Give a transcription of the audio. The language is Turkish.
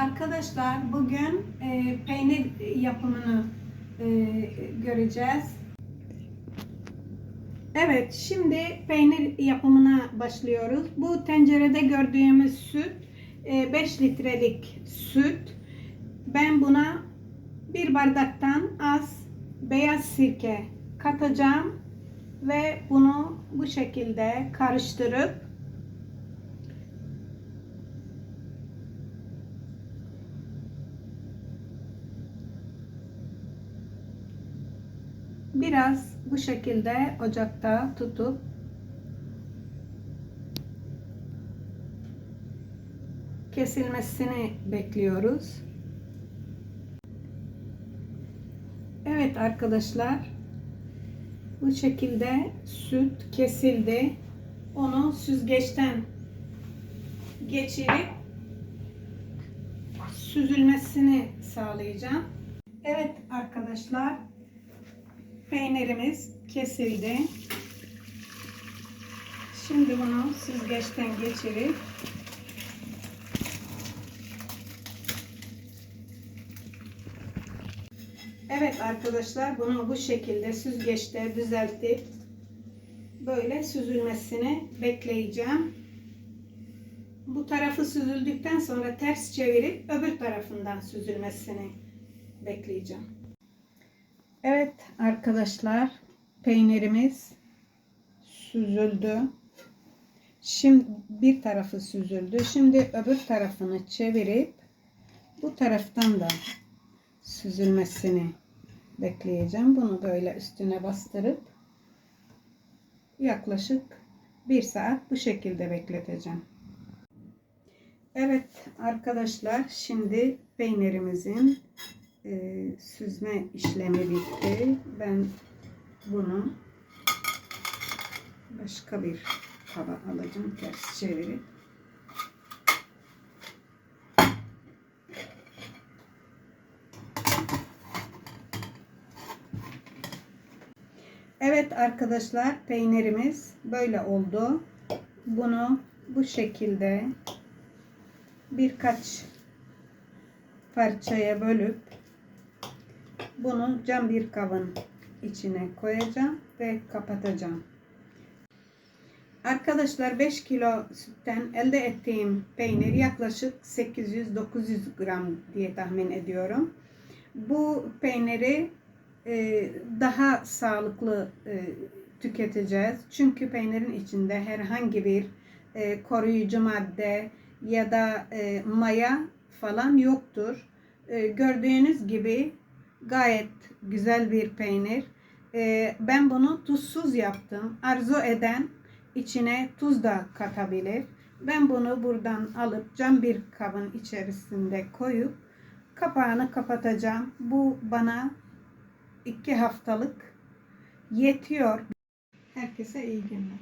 Arkadaşlar bugün e, peynir yapımını e, göreceğiz. Evet şimdi peynir yapımına başlıyoruz. Bu tencerede gördüğümüz süt e, 5 litrelik süt. Ben buna bir bardaktan az beyaz sirke katacağım ve bunu bu şekilde karıştırıp biraz bu şekilde ocakta tutup kesilmesini bekliyoruz. Evet arkadaşlar bu şekilde süt kesildi. Onu süzgeçten geçirip süzülmesini sağlayacağım. Evet arkadaşlar peynirimiz kesildi. Şimdi bunu süzgeçten geçirip Evet arkadaşlar bunu bu şekilde süzgeçte düzeltip böyle süzülmesini bekleyeceğim. Bu tarafı süzüldükten sonra ters çevirip öbür tarafından süzülmesini bekleyeceğim. Evet arkadaşlar peynirimiz süzüldü. Şimdi bir tarafı süzüldü. Şimdi öbür tarafını çevirip bu taraftan da süzülmesini bekleyeceğim. Bunu böyle üstüne bastırıp yaklaşık bir saat bu şekilde bekleteceğim. Evet arkadaşlar şimdi peynirimizin e, süzme işlemi bitti. Ben bunu başka bir kaba alacağım. Ters çevirip. Evet arkadaşlar peynirimiz böyle oldu. Bunu bu şekilde birkaç parçaya bölüp bunu cam bir kabın içine koyacağım ve kapatacağım. Arkadaşlar 5 kilo sütten elde ettiğim peynir yaklaşık 800-900 gram diye tahmin ediyorum. Bu peyniri e, daha sağlıklı e, tüketeceğiz. Çünkü peynirin içinde herhangi bir e, koruyucu madde ya da maya falan yoktur. Gördüğünüz gibi gayet güzel bir peynir. Ben bunu tuzsuz yaptım. Arzu eden içine tuz da katabilir. Ben bunu buradan alıp cam bir kabın içerisinde koyup kapağını kapatacağım. Bu bana iki haftalık yetiyor. Herkese iyi günler.